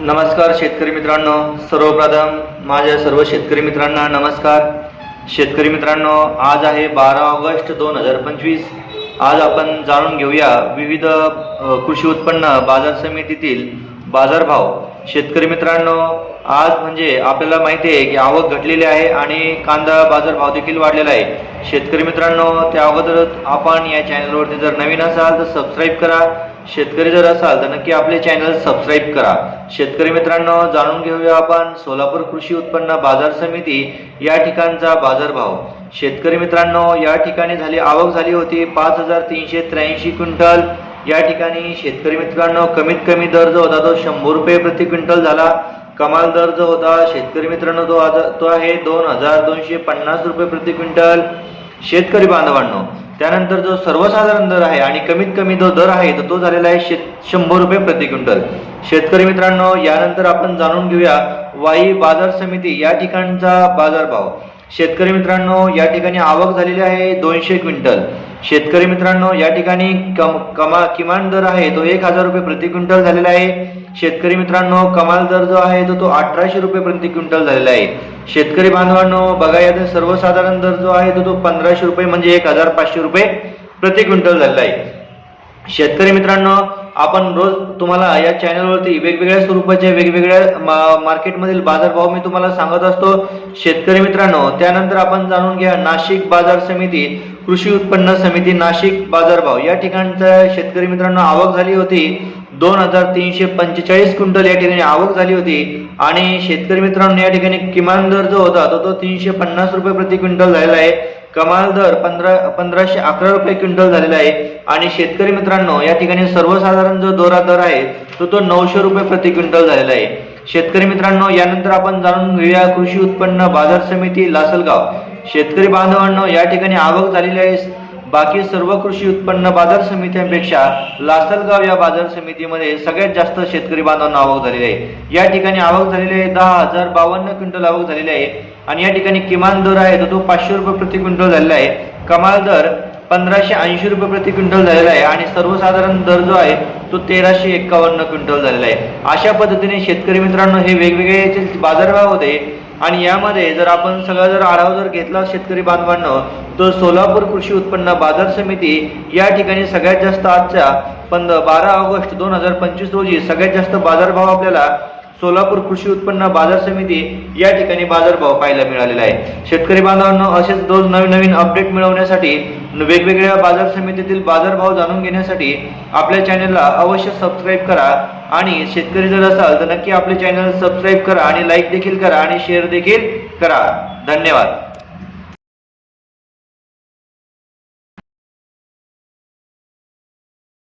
नमस्कार शेतकरी मित्रांनो सर्वप्रथम माझ्या सर्व शेतकरी मित्रांना नमस्कार. शेतकरी मित्रांनो आज आहे बारा ऑगस्ट दोन हजार पंचवीस. आज आपण जाणून घेऊया विविध कृषी उत्पन्न बाजार समितीतील बाजारभाव. शेतकरी मित्रांनो आज म्हणजे आपल्याला माहिती आहे की आवक घटलेली आहे आणि कांदा बाजारभाव देखील वाढलेला आहे. शेतकरी मित्रांनो त्या अगोदर आपण या चॅनलवरती जर नवीन असाल तर सबस्क्राईब करा. शेतकरी जर असाल तर नक्की आपले चॅनल सबस्क्राईब करा. शेतकरी मित्रांनो जाणून घेऊया आपण सोलापूर कृषी उत्पन्न बाजार समिती या ठिकाणचा बाजारभाव. शेतकरी मित्रांनो या ठिकाणी झाली आवक झाली होती पाच हजार तीनशे त्र्याऐंशी क्विंटल. या ठिकाणी शेतकरी मित्रांनो कमीत कमी दर जो होता तो शंभर रुपये प्रति क्विंटल झाला. कमाल दर जो होता शेतकरी मित्रांनो तो आज तो आहे दोन हजार दोनशे पन्नास रुपये प्रति क्विंटल. शेतकरी बांधवांनो त्यानंतर जो सर्वसाधारण दर आहे आणि कमीत कमी जो दर आहे तर तो झालेला आहे शेत शंभर रुपये प्रति क्विंटल. शेतकरी मित्रांनो यानंतर आपण जाणून घेऊया वाई बाजार समिती या ठिकाणचा बाजारभाव. शेतकरी मित्रांनो या ठिकाणी आवक झालेली आहे दोनशे क्विंटल. शेतकरी मित्रांनो या ठिकाणी कम कमा किमान दर आहे तो एक हजार रुपये प्रति क्विंटल झालेला आहे. शेतकरी मित्रांनो कमाल दर जो आहे तो तो अठराशे रुपये प्रति क्विंटल झालेला आहे. शेतकरी बांधवांनो बघा यात सर्वसाधारण दर जो आहे तो तो पंधराशे रुपये म्हणजे एक हजार पाचशे रुपये प्रति क्विंटल झालेला आहे. शेतकरी मित्रांनो आपण रोज तुम्हाला या चॅनलवरती वेगवेगळ्या स्वरूपाचे वेगवेगळ्या मा- मार्केटमधील बाजारभाव मी तुम्हाला सांगत असतो. शेतकरी मित्रांनो त्यानंतर आपण जाणून घ्या नाशिक बाजार समिती कृषी उत्पन्न समिती नाशिक बाजारभाव या ठिकाणचा शेतकरी मित्रांनो आवक झाली होती दोन हजार तीनशे पंचेचाळीस क्विंटल या ठिकाणी आवक झाली होती. आणि शेतकरी मित्रांनो या ठिकाणी किमान दर जो होता तो तो तीनशे पन्नास रुपये प्रति क्विंटल झालेला आहे. कमाल दर पंधरा पंधराशे अकरा रुपये क्विंटल झालेला आहे. आणि शेतकरी मित्रांनो या ठिकाणी सर्वसाधारण जो दोरा दर आहे तो तो नऊशे रुपये प्रति क्विंटल झालेला आहे. शेतकरी मित्रांनो यानंतर आपण जाणून घेऊया कृषी उत्पन्न बाजार समिती लासलगाव. शेतकरी बांधवांनो या ठिकाणी आवक झालेली आहे. बाकी सर्व कृषी उत्पन्न बाजार समित्यांपेक्षा लासलगाव या बाजार समितीमध्ये सगळ्यात जास्त शेतकरी बांधवांना आवक झालेली आहे. या ठिकाणी आवक झालेली आहे दहा हजार बावन्न क्विंटल आवक झालेली आहे. आणि या ठिकाणी किमान दर आहे तो तो पाचशे रुपये प्रति क्विंटल झालेला आहे. कमाल दर पंधराशे ऐंशी रुपये प्रति क्विंटल झालेला आहे. आणि सर्वसाधारण दर जो आहे तो तेराशे एक्कावन्न क्विंटल झालेला आहे. अशा पद्धतीने शेतकरी मित्रांनो हे वेगवेगळे बाजारभाव होते आणि यामध्ये जर आपण सगळा जर आढावा जर घेतला शेतकरी बांधवांनो तर सोलापूर कृषी उत्पन्न बाजार समिती या ठिकाणी सगळ्यात जास्त आजच्या पंध बारा ऑगस्ट दोन हजार पंचवीस रोजी सगळ्यात जास्त बाजारभाव आपल्याला सोलापूर कृषी उत्पन्न बाजार समिती या ठिकाणी बाजारभाव पाहायला मिळालेला आहे. शेतकरी बांधवांनो असेच रोज नवीन नवीन अपडेट मिळवण्यासाठी वेगवेगळ्या बाजार समितीतील बाजारभाव जाणून घेण्यासाठी आपल्या चॅनलला अवश्य सबस्क्राईब करा. आणि शेतकरी जर असाल तर नक्की आपले चॅनल सबस्क्राईब करा आणि लाईक देखील करा आणि शेअर देखील करा. धन्यवाद.